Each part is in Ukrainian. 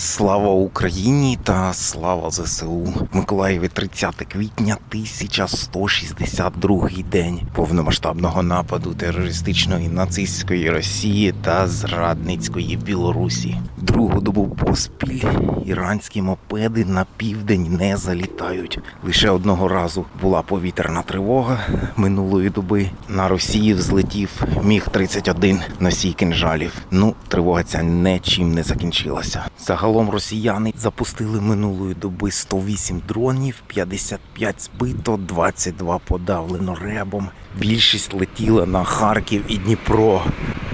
Слава Україні та слава ЗСУ. В Миколаєві 30 квітня 1162 день повномасштабного нападу терористичної нацистської Росії та зрадницької Білорусі. Другу добу поспіль іранські мопеди на південь не залітають. Лише одного разу була повітряна тривога минулої доби. На Росії взлетів міг 31 носій кинжалів. Ну, тривога ця нічим не закінчилася. Загалом росіяни запустили минулої доби 108 дронів, 55 збито, 22 подавлено ребом. Більшість летіла на Харків і Дніпро.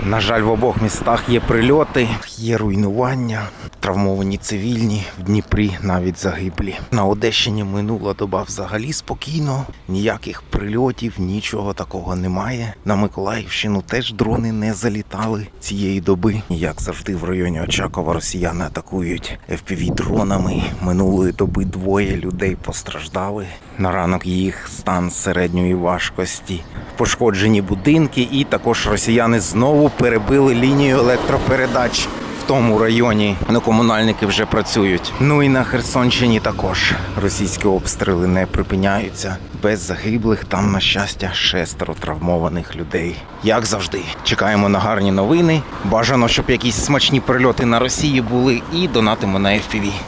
На жаль, в обох містах є прильоти, є руйнування, травмовані цивільні в Дніпрі навіть загиблі. На Одещині минула доба взагалі спокійно, ніяких прильотів, нічого такого немає. На Миколаївщину теж дрони не залітали цієї доби. Як завжди, в районі Очакова росіяни атакують fpv дронами. Минулої доби двоє людей постраждали. На ранок їх стан середньої важкості, пошкоджені будинки, і також росіяни знову перебили лінію електропередач. В тому районі ну, комунальники вже працюють. Ну і на Херсонщині також російські обстріли не припиняються. Без загиблих там, на щастя, шестеро травмованих людей. Як завжди, чекаємо на гарні новини. Бажано, щоб якісь смачні прильоти на Росії були, і донатимо на FPV.